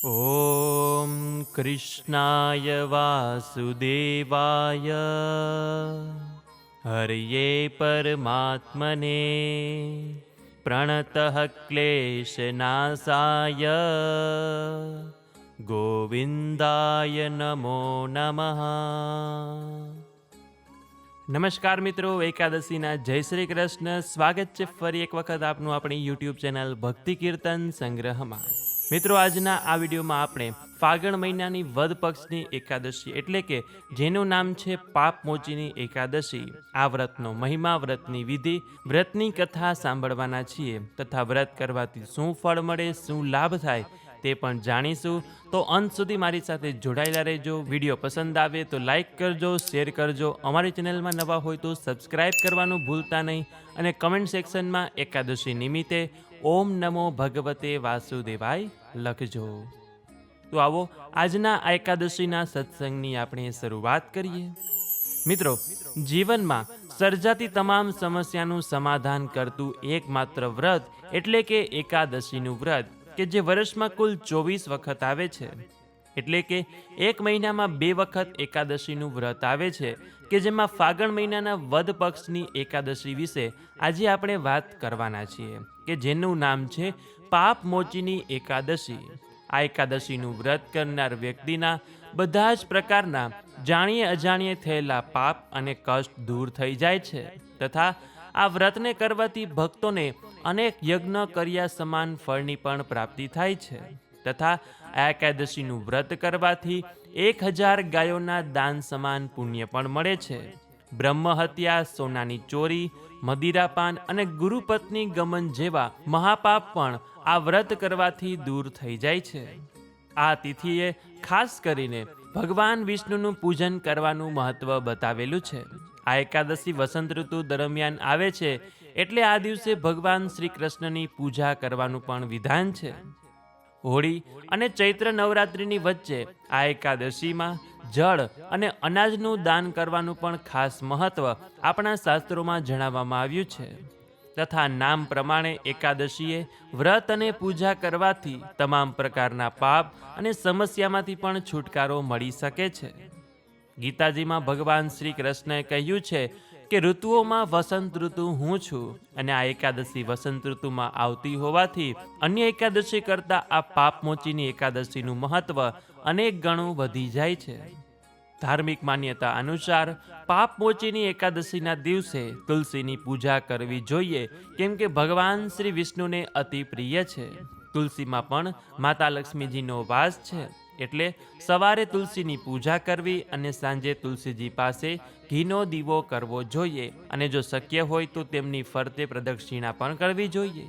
ॐ कृष्णाय वासुदेवाय हर्ये परमात्मने प्रणतः क्लेशनाशाय ગોવિંદાય નમો નમઃ નમસ્કાર મિત્રો એકાદશીના જય શ્રી કૃષ્ણ સ્વાગત છે ફરી એક વખત આપનું આપણી યુટ્યુબ ચેનલ ભક્તિ કીર્તન સંગ્રહમાં મિત્રો, આજના આ વિડીયોમાં આપણે ફાગણ મહિનાની વધ પક્ષની એકાદશી એટલે કે જેનું નામ છે પાપ મોચીની એકાદશી. આ વ્રતનો મહિમા, વ્રતની વિધિ, વ્રતની કથા સાંભળવાના છીએ તથા વ્રત કરવાથી શું ફળ મળે, શું લાભ થાય તે પણ જાણીશું. તો અંત સુધી મારી સાથે જોડાયેલા રહેજો. વીડિયો પસંદ આવે તો લાઈક કરજો, શેર કરજો. અમારી ચેનલમાં નવા હોય તો સબસ્ક્રાઇબ કરવાનું ભૂલતા નહીં. અને કમેન્ટ સેક્શનમાં એકાદશી નિમિત્તે ઓમ નમો ભગવતે વાસુદેવાય લખજો. તો આવો આજના એકાદશીના સત્સંગની આપણે શરૂઆત કરીએ. મિત્રો, જીવનમાં સર્જાતી તમામ સમસ્યાનું સમાધાન કરતું એકમાત્ર વ્રત એટલે કે એકાદશીનું વ્રત. કે જે વર્ષમાં કુલ ચોવીસ વખત આવે છે. એટલે કે એક મહિનામાં બે વખત એકાદશીનું વ્રત આવે છે, કે જેમાં ફાગણ મહિનાના વદ પક્ષની એકાદશી વિશે આજે આપણે વાત કરવાના છીએ, કે જેનું નામ છે પાપ મોચીની એકાદશી. આ એકાદશીનું વ્રત કરનાર વ્યક્તિના બધા જ પ્રકારના જાણીએ અજાણીએ થયેલા પાપ અને કષ્ટ દૂર થઈ જાય છે, તથા આ વ્રતને કરવાથી ભક્તોને અનેક યજ્ઞ કર્યા સમાન ફળની પણ પ્રાપ્તિ થાય છે. તથા એકાદશીનું વ્રત કરવાથી એક હજાર ગાયોના દાન સમાન પુણ્ય પણ મળે છે. બ્રહ્મ હત્યા, સોનાની ચોરી, મદિરાપાન અને ગુરુપત્ની ગમન જેવા મહાપાપ પણ આ વ્રત કરવાથી દૂર થઈ જાય છે. આ તિથિએ ખાસ કરીને ભગવાન વિષ્ણુનું પૂજન કરવાનું મહત્વ બતાવેલું છે. આ એકાદશી વસંત ઋતુ દરમિયાન આવે છે એટલે આ દિવસે ભગવાન શ્રી કૃષ્ણની પૂજા કરવાનું પણ વિધાન છે. હોળી અને ચૈત્ર નવરાત્રિની વચ્ચે આ એકાદશીમાં જળ અને અનાજનું દાન કરવાનું પણ ખાસ મહત્વ આપણા શાસ્ત્રોમાં જણાવવામાં આવ્યું છે. તથા નામ પ્રમાણે એકાદશીએ વ્રત અને પૂજા કરવાથી તમામ પ્રકારના પાપ અને સમસ્યામાંથી પણ છુટકારો મળી શકે છે. ગીતાજીમાં ભગવાન શ્રી કૃષ્ણએ કહ્યું છે કે ઋતુઓમાં વસંત ઋતુ હું છું અને આ એકાદશી વસંત ઋતુમાં આવતી હોવાથી અન્ય એકાદશી કરતાં આ પાપમોચીની એકાદશીનું મહત્વ અનેક ગણું વધી જાય છે. ધાર્મિક માન્યતા અનુસાર પાપમોચીની એકાદશીના દિવસે તુલસીની પૂજા કરવી જોઈએ કેમ કે ભગવાન શ્રી વિષ્ણુને અતિ પ્રિય છે. તુલસીમાં પણ માતા લક્ષ્મીજીનો વાસ છે. એટલે સવારે તુલસીની પૂજા કરવી અને સાંજે તુલસીજી પાસે ઘીનો દીવો કરવો જોઈએ. અને જો શક્ય હોય તો તેમની ફરતે પ્રદક્ષિણા પણ કરવી જોઈએ.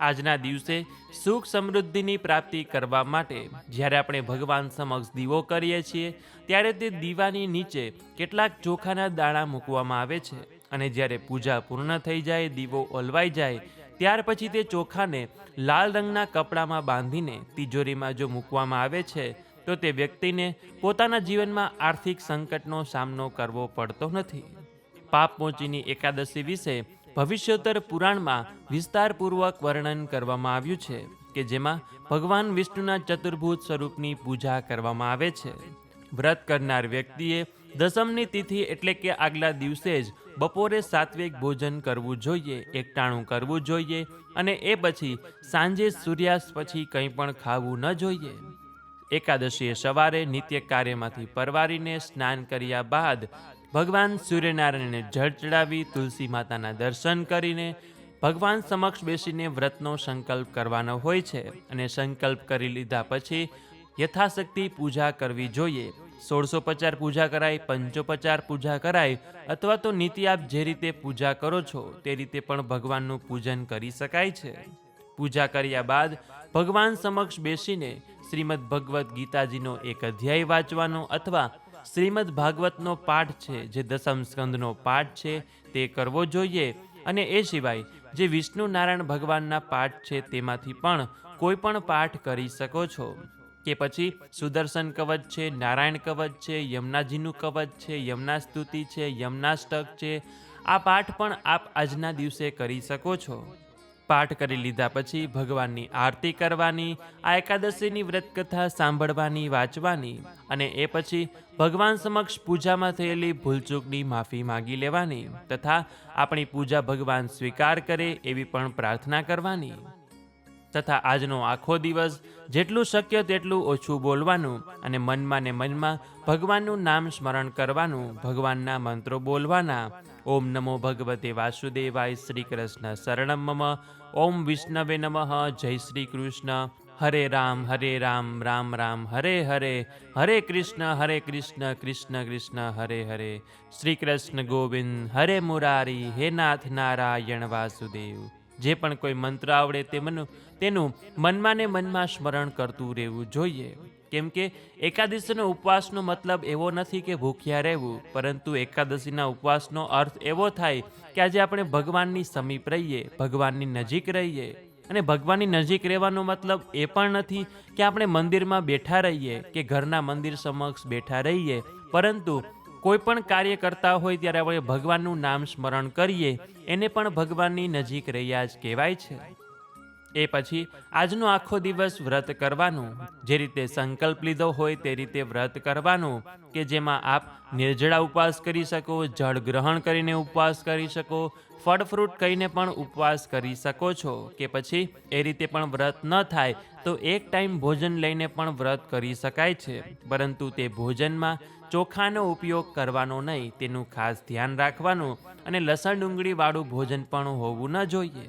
આજના દિવસે સુખ સમૃદ્ધિની પ્રાપ્તિ કરવા માટે જ્યારે આપણે ભગવાન સમક્ષ દીવો કરીએ છીએ, ત્યારે તે દીવાની નીચે કેટલાક ચોખાના દાણા મૂકવામાં આવે છે. અને જ્યારે પૂજા પૂર્ણ થઈ જાય, દીવો ઓલવાઈ જાય ત્યાર પછી તે ચોખાને લાલ રંગના કપડામાં બાંધીને તિજોરીમાં જો મૂકવામાં આવે છે, તો તે વ્યક્તિને પોતાના જીવનમાં આર્થિક સંકટનો સામનો કરવો પડતો નથી. પાપમોચીની એકાદશી વિશે ભવિષ્યોત્તર પુરાણમાં વિસ્તારપૂર્વક વર્ણન કરવામાં આવ્યું છે કે જેમાં ભગવાન વિષ્ણુના ચતુર્ભુજ સ્વરૂપની પૂજા કરવામાં આવે છે. વ્રત કરનાર વ્યક્તિએ દસમની તિથિ એટલે કે આગલા દિવસે જ બપોરે સાત્વિક ભોજન કરવું જોઈએ, એકટાણું કરવું જોઈએ અને એ પછી સાંજે સૂર્યાસ્ત પછી કંઈ પણ ખાવું ન જોઈએ. એકાદશીએ સવારે નિત્ય કાર્યમાંથી પરવારીને સ્નાન કર્યા બાદ ભગવાન સૂર્યનારાયણને જળ ચડાવી તુલસી માતાના દર્શન કરીને ભગવાન સમક્ષ બેસીને વ્રતનો સંકલ્પ કરવાનો હોય છે અને સંકલ્પ કરી લીધા પછી યથાશક્તિ પૂજા કરવી જોઈએ. સોળસો પચાર પૂજા કરાય, પંચોપચાર પૂજા કરાય, અથવા તો નીતિ આપ જે રીતે પૂજા કરો છો, તે રીતે પણ ભગવાનનું પૂજન કરી શકાય છે. પૂજા કર્યા બાદ ભગવાન સમક્ષ બેસીને શ્રીમદ ભગવદ્ ગીતાજીનો એક અધ્યાય વાંચવાનો અથવા શ્રીમદ ભાગવતનો પાઠ છે, જે દસમ સ્કંદનો પાઠ છે, તે કરવો જોઈએ. અને એ સિવાય જે વિષ્ણુ નારાયણ ભગવાનના પાઠ છે, તેમાંથી પણ કોઈ પણ પાઠ કરી શકો છો. કે પછી સુદર્શન કવચ છે, નારાયણ કવચ છે, યમુનાજીનું કવચ છે, યમુના સ્તુતિ છે યમુનાષ્ટક છે. આ પાઠ પણ આપ આજના દિવસે કરી શકો છો. પાઠ કરી લીધા પછી ભગવાનની આરતી કરવાની, આ એકાદશીની વ્રત કથા સાંભળવાની, વાંચવાની અને એ પછી ભગવાન સમક્ષ પૂજામાં થયેલી ભૂલચૂકની માફી માગી લેવાની તથા આપણી પૂજા ભગવાન સ્વીકાર કરે એવી પણ પ્રાર્થના કરવાની. તથા આજનો આખો દિવસ જેટલું શક્ય તેટલું ઓછું બોલવાનું અને મનમાં ને મનમાં ભગવાનનું નામ સ્મરણ કરવાનું, ભગવાનના મંત્રો બોલવાના. ઓમ નમો ભગવતે વાસુદેવાય શ્રી કૃષ્ણ શરણમ મમ. ઓમ વિષ્ણવે નમઃ. જય શ્રી કૃષ્ણ. હરે રામ હરે રામ રામ રામ, હરે હરે. હરે કૃષ્ણ હરે કૃષ્ણ કૃષ્ણ કૃષ્ણ, હરે હરે. શ્રી કૃષ્ણ ગોવિંદ, હરે મુરારી, હે નાથ નારાયણ વાસુદેવ. જે પણ કોઈ મંત્ર આવડે તે મન તેનું મનમાં ને મનમાં સ્મરણ કરતું રહેવું જોઈએ. કેમ કે એકાદશીનો ઉપવાસનો મતલબ એવો નથી કે ભૂખ્યા રહેવું, પરંતુ એકાદશીના ઉપવાસનો અર્થ એવો થાય કે આજે આપણે ભગવાનની સમીપ રહીએ, ભગવાનની નજીક રહીએ. અને ભગવાનની નજીક રહેવાનો મતલબ એ પણ નથી કે આપણે મંદિરમાં બેઠા રહીએ, કે ઘરના મંદિર સમક્ષ બેઠા રહીએ. પરંતુ કોઈ પણ કાર્ય કરતા હોય ત્યારે આપણે ભગવાનનું નામ સ્મરણ કરીએ. એને પણ ભગવાનની નજીક રહ્યા જ કહેવાય છે. એ પછી આજનો આખો દિવસ વ્રત કરવાનું. જે રીતે સંકલ્પ લીધો હોય તે રીતે વ્રત કરવાનું કે જેમાં આપ નિર્જળા ઉપવાસ કરી શકો, જળ ગ્રહણ કરીને ઉપવાસ કરી શકો, ફળ ફ્રૂટ કહીને પણ ઉપવાસ કરી શકો છો. કે પછી એ રીતે પણ વ્રત ન થાય તો એક ટાઈમ ભોજન લઈને પણ વ્રત કરી શકાય છે. પરંતુ તે ભોજનમાં ચોખાનો ઉપયોગ કરવાનો નહીં, તેનું ખાસ ધ્યાન રાખવાનું અને લસણ ડુંગળીવાળું ભોજન પણ હોવું ન જોઈએ.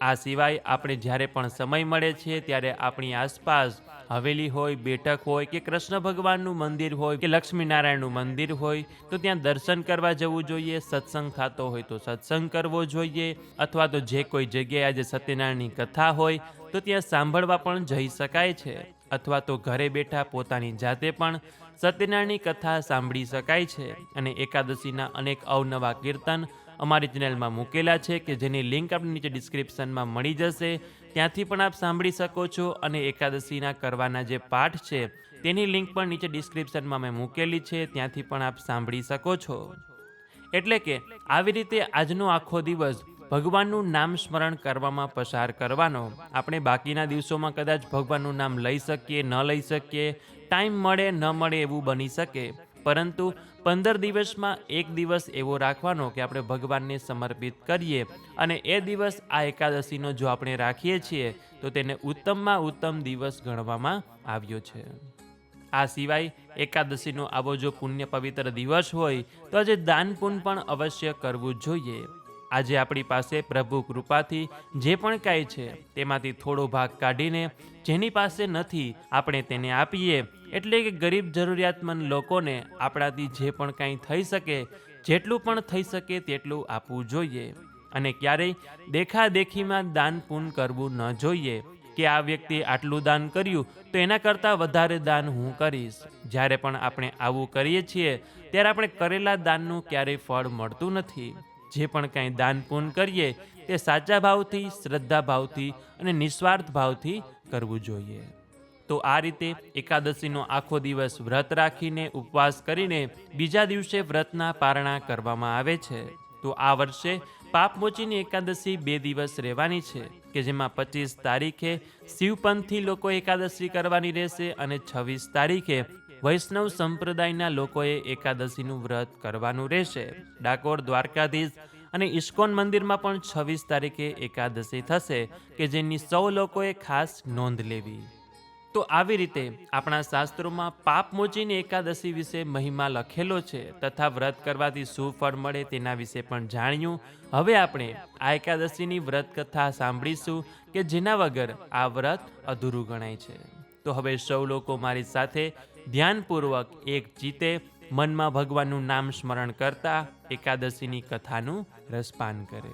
આ સિવાય આપણે જ્યારે પણ સમય મળે છે, ત્યારે આપણી આસપાસ હવેલી હોય, બેઠક હોય કે કૃષ્ણ ભગવાનનું મંદિર હોય કે લક્ષ્મીનારાયણનું મંદિર હોય, તો ત્યાં દર્શન કરવા જવું જોઈએ, સત્સંગ થતો હોય તો સત્સંગ કરવો જોઈએ, અથવા તો જે કોઈ જગ્યાએ આજે સત્યનારાયણની કથા હોય, તો ત્યાં સાંભળવા પણ જઈ શકાય છે. અથવા તો ઘરે બેઠા પોતાની જાતે પણ સત્યનારાયણની કથા સાંભળી શકાય છે અને એકાદશીના અનેક અવનવા કીર્તન અમારી ચેનલમાં મૂકેલા છે કે જેની લિંક આપણે નીચે ડિસ્ક્રિપ્શનમાં મળી જશે. ત્યાંથી પણ આપ સાંભળી શકો છો અને એકાદશીના કરવાના જે પાઠ છે તેની લિંક પણ નીચે ડિસ્ક્રિપ્શનમાં મેં મૂકેલી છે, ત્યાંથી પણ આપ સાંભળી શકો છો. એટલે કે, આવી રીતે આજનો આખો દિવસ ભગવાનનું નામ સ્મરણ કરવામાં પસાર કરવાનો. આપણે બાકીના દિવસોમાં કદાચ ભગવાનનું નામ લઈ શકીએ, ન લઈ શકીએ, ટાઈમ મળે, ન મળે એવું બની શકે. પરંતુ પંદર દિવસમાં એક દિવસ એવો રાખવાનો કે આપણે ભગવાનને સમર્પિત કરીએ. અને એ દિવસ આ એકાદશીનો જો આપણે રાખીએ છીએ, તો તેને ઉત્તમમાં ઉત્તમ દિવસ ગણવામાં આવ્યો છે. આ સિવાય એકાદશીનો આવો જો પુણ્ય પવિત્ર દિવસ હોય, તો આજે દાન પણ અવશ્ય કરવું જોઈએ. આજે આપણી પાસે પ્રભુ કૃપાથી જે પણ કાંઈ છે, તેમાંથી થોડો ભાગ કાઢીને જેની પાસે નથી, આપણે તેને આપીએ. એટલે કે ગરીબ જરૂરિયાતમંદ લોકોને આપણાથી જે પણ કાંઈ થઈ શકે, જેટલું પણ થઈ શકે તેટલું આપવું જોઈએ. અને ક્યારેય દેખાદેખીમાં દાન પૂન કરવું ન જોઈએ કે આ વ્યક્તિ આટલું દાન કર્યું, તો એના કરતાં વધારે દાન હું કરીશ. જ્યારે પણ આપણે આવું કરીએ છીએ, ત્યારે આપણે કરેલા દાનનું ક્યારેય ફળ મળતું નથી. જે પણ કાંઈ દાન પૂન કરીએ, તે સાચા ભાવથી, શ્રદ્ધા ભાવથી અને નિસ્વાર્થ ભાવથી કરવું જોઈએ. તો આ રીતે એકાદશીનો આખો દિવસ વ્રત રાખીને ઉપવાસ કરીને બીજા દિવસે વ્રતના પારણા કરવામાં આવે છે. તો આ વર્ષે પાપમોચીની એકાદશી બે દિવસ રહેવાની છે, કે જેમાં પચીસ તારીખે શિવપંથી લોકો એકાદશી કરવાની રહેશે અને છવ્વીસ તારીખે વૈષ્ણવ સંપ્રદાયના લોકોએ એકાદશીનું વ્રત કરવાનું રહેશે. ડાકોર, દ્વારકાધીશ અને ઇસ્કોન મંદિરમાં પણ છવ્વીસ તારીખે એકાદશી થશે, કે જેની સૌ લોકોએ ખાસ નોંધ લેવી. તો આવી રીતે આપણા શાસ્ત્રોમાં પાપમોચીની એકાદશી વિશે મહિમા લખેલો છે તથા વ્રત કરવાથી શું ફળ મળે તેના વિશે પણ જાણ્યું. હવે આપણે આ એકાદશીની વ્રત કથા સાંભળીશું કે જેના વગર આ વ્રત અધૂરું ગણાય છે. તો હવે સૌ લોકો મારી સાથે ધ્યાનપૂર્વક એક જીતે, મનમાં ભગવાનનું નામ સ્મરણ કરતા એકાદશીની કથાનું રસપાન કરે.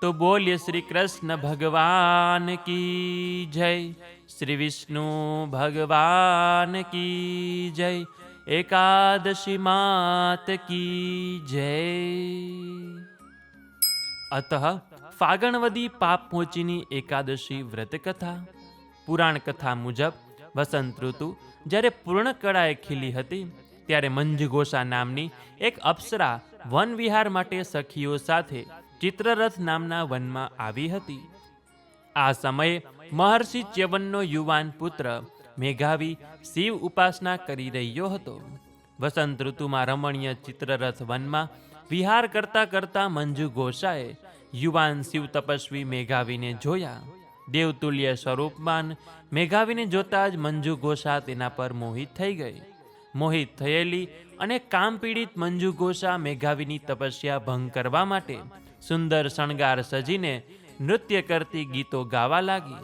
તો બોલ્ય શ્રી કૃષ્ણ ભગવાન કી જય? શ્રી વિષ્ણુ, ભગવાન કી જય? એકાદશી માત કી જય? અતઃ ફાગણવદી પાપ મોચીની એકાદશી વ્રત કથા પુરાણ કથા મુજબ વસંત ઋતુ જ્યારે પૂર્ણ કળાએ ખીલી હતી, ત્યારે મંજુઘોષા નામની એક અપ્સરા વન વિહાર માટે સખીઓ સાથે ચિત્રરથ નામના વનમાં આવી હતી. આ સમયે મહર્ષિ ચ્યવનનો યુવાન પુત્ર મેઘાવી શિવ ઉપાસના કરી રહ્યો હતો. વસંત ઋતુમાં રમણીય ચિત્રરથ વનમાં વિહાર કરતા કરતા મંજુ ઘોષાએ યુવાન શિવ તપસ્વી મેઘાવીને જોયા. દેવતુલ્ય સ્વરૂપમાન મેઘાવીને જોતા જ મંજુ ઘોષા તેના પર મોહિત થઈ ગઈ. મોહિત થયેલી અને કામ પીડિત મંજુ ઘોષા મેઘાવીની તપસ્યા ભંગ કરવા માટે સુંદર શણગાર સજીને નૃત્ય કરતી ગીતો ગાવા લાગી.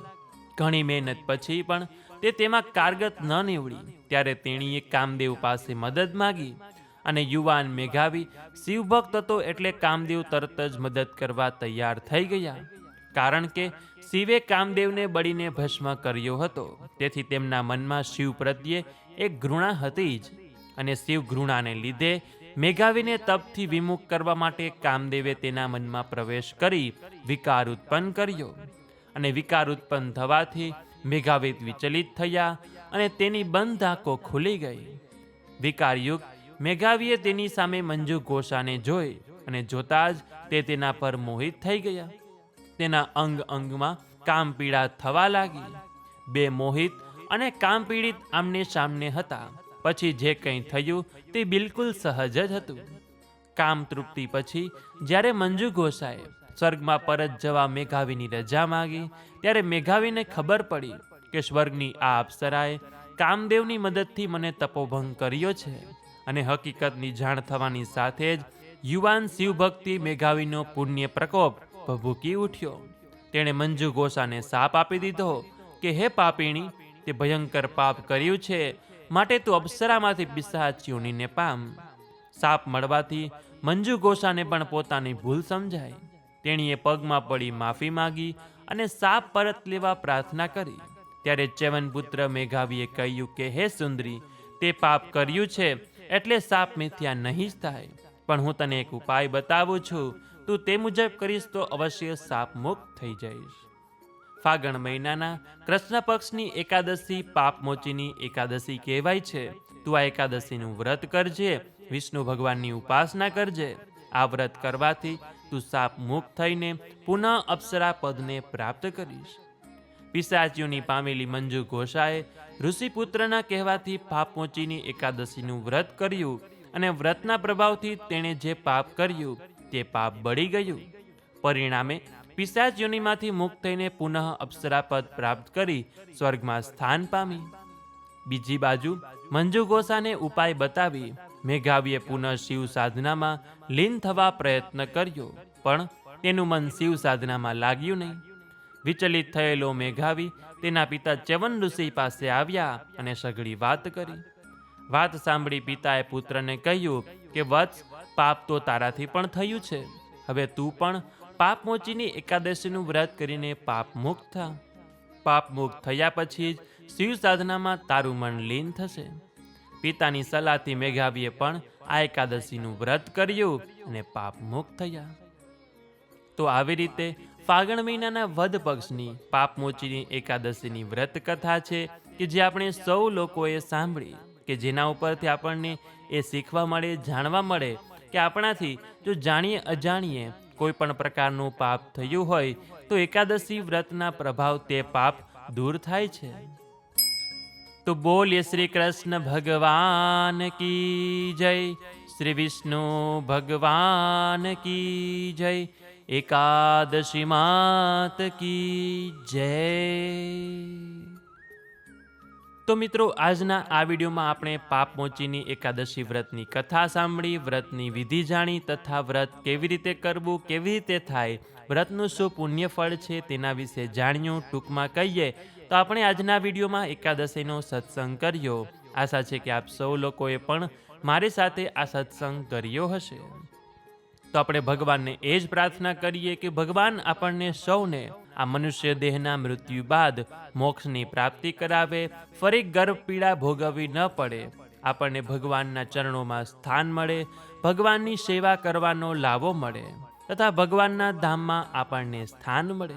ઘણી મહેનત પછી પણ તે તેમાં કારગત ન નીવડી, ત્યારે તેણીએ કામદેવ પાસે મદદ માગી અને યુવાન મેઘાવી શિવભક્ત હતો એટલે કામદેવ તરત જ મદદ કરવા તૈયાર થઈ ગયા. કારણ કે શિવે કામદેવને બળીને ભસ્મ કર્યો હતો. તેથી તેમના મનમાં શિવ પ્રત્યે એક ઘૃણા હતી જ. અને શિવ ઘૃણાને લીધે મેઘાવીને તપથી વિમુખ કરવા માટે કામદેવે તેના મનમાં પ્રવેશ કરી વિકાર ઉત્પન્ન કર્યો. અને વિકાર ઉત્પન્ન થવાથી મેઘાવી વિચલિત થયા અને તેની બંધ આંખો ખુલી ગઈ. વિકારયુક્ત મેઘાવીએ તેની સામે મંજુ ઘોષાને જોઈ અને જોતા જ તે તેના પર મોહિત થઈ ગયા. તેના અંગ અંગમાં કામ પીડા થવા લાગી. બે મોહિત અને કામ પીડિત આમને સામને હતા. પછી જે કંઈ થયું તે બિલકુલ સહજ જ હતું. કામ તૃપ્તિ પછી જ્યારે મંજુ ઘોષાએ સ્વર્ગમાં પરત જવા મેઘાવીની રજા માગી, ત્યારે મેઘાવીને ખબર પડી કે સ્વર્ગની આ અપ્સરાએ કામદેવની મદદથી મને તપોભંગ કર્યો છે અને હકીકતની જાણ થવાની સાથે જ યુવાન શિવભક્તિ મેઘાવીનો પુણ્ય પ્રકોપ ભભૂકી ઉઠ્યો. તેણે મંજુ ગોસાને સાપ આપી દીધો કે, હે પાપીણી, તે ભયંકર પાપ કર્યું છે, માટે તું અપ્સરામાંથી બિસાચ્યુનીને પામ. સાપ મળવાથી મંજુ ગોસાને પણ પોતાની ભૂલ સમજાય તેણીએ પગમાં પડી માફી માગી અને સાપ પરત લેવા પ્રાર્થના કરી. ત્યારે ચ્યવનપુત્ર મેઘાવીએ કહ્યું કે, હે સુંદરી, તે પાપ કર્યું છે, એટલે સાપ મિથ્યા નહીં જ થાય. પણ હું તને એક ઉપાય બતાવું છું. તું તે મુજબ કરીશ તો અવશ્ય સાપ મુક્ત થઈ જઈશ. ફાગણ મહિનાના કૃષ્ણ પક્ષની એકાદશી પાપમોચીની એકાદશી કહેવાય છે. તું આ એકાદશીનું વ્રત કરજે, વિષ્ણુ ભગવાનની ઉપાસના કરજે. આ વ્રત કરવાથી તું સાપ મુક્ત થઈને પુનઃ અપ્સરા પદને પ્રાપ્ત કરીશ. પિશાચીઓની પામેલી મંજુ ઘોષાએ ઋષિપુત્રના કહેવાથી પાપમોચીની એકાદશીનું વ્રત કર્યું અને વ્રતના પ્રભાવથી તેણે જે પાપ કર્યું તે પાપ બળી ગયું. પરિણામે પિશાચ યોનિમાંથી મુક્ત થઈને પુનઃ અપ્સરાપદ પ્રાપ્ત કરી સ્વર્ગમાં સ્થાન પામી. બીજી બાજુ, મંજુ ગોસાને ઉપાય બતાવી મેઘાવીએ પુનઃ શિવ સાધનામાં લીન થવા પ્રયત્ન કર્યો, પણ તેનું મન શિવ સાધનામાં લાગ્યું નહીં. વિચલિત થયેલો મેઘાવી તેના પિતા ચ્યવન ઋષિ પાસે આવ્યા અને સઘળી વાત કરી. વાત સાંભળી પિતાએ પુત્રને કહ્યું કે, વત્સ પાપ તો તારાથી પણ થયું છે. હવે તું પણ પાપમોચીની એકાદશીનું વ્રત કરીને પાપ થા. પાપ થયા પછી જ શિવ સાધનામાં તારું મન લીન થશે. પિતાની સલાહથી મેઘાવીએ પણ આ એકાદશીનું વ્રત કર્યું અને પાપ થયા. તો આવી રીતે ફાગણ મહિનાના વધ પક્ષની પાપમોચીની એકાદશીની વ્રત કથા છે કે જે આપણે સૌ લોકોએ સાંભળી, કે જેના ઉપરથી આપણને એ શીખવા મળે, જાણવા મળે કે આપણાથી જો જાણીએ અજાણીએ કોઈ પણ પ્રકારનું પાપ થયું હોય, તો એકાદશી વ્રતના પ્રભાવ તે પાપ દૂર થાય છે. તો બોલીએ શ્રી કૃષ્ણ ભગવાન કી જય, શ્રી વિષ્ણુ ભગવાન કી જય, એકાદશી માત કી જય. તો મિત્રો, આજના આ વિડીયોમાં આપણે પાપમોચીની એકાદશી વ્રતની કથા સાંભળી, વ્રતની વિધિ જાણી, તથા વ્રત કેવી રીતે કરવું, કેવી રીતે થાય, વ્રતનું શું પુણ્ય ફળ છે તેના વિશે જાણ્યું, ટૂંકમાં કહીએ, તો આપણે આજના વિડીયોમાં એકાદશીનો સત્સંગ કર્યો. આશા છે કે આપ સૌ લોકોએ પણ મારી સાથે આ સત્સંગ કર્યો હશે. તો આપણે ભગવાનને એ જ પ્રાર્થના કરીએ કે ભગવાન આપણને સૌને આ મનુષ્ય દેહના મૃત્યુ બાદ મોક્ષની પ્રાપ્તિ કરાવે, ફરી ગર્ભ પીડા ભોગવવી ન પડે. આપણને ભગવાનના ચરણોમાં સ્થાન મળે, ભગવાનની સેવા કરવાનો લાવો મળે, તથા ભગવાનના ધામમાં આપણને સ્થાન મળે.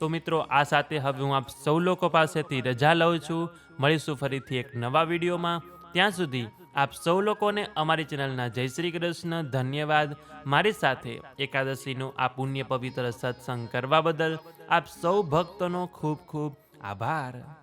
તો મિત્રો, આ સાથે હવે હું આપ સૌ લોકો પાસેથી રજા લઉં છું. મળીશું ફરીથી એક નવા વિડીયોમાં. ત્યાં સુધી આપ સૌ લોકોને અમારી ચેનલના જય શ્રી કૃષ્ણ, ધન્યવાદ. મારી સાથે એકાદશીનો આ પુણ્ય પવિત્ર સત્સંગ કરવા બદલ આપ સૌ ભક્તોનો ખૂબ ખૂબ આભાર.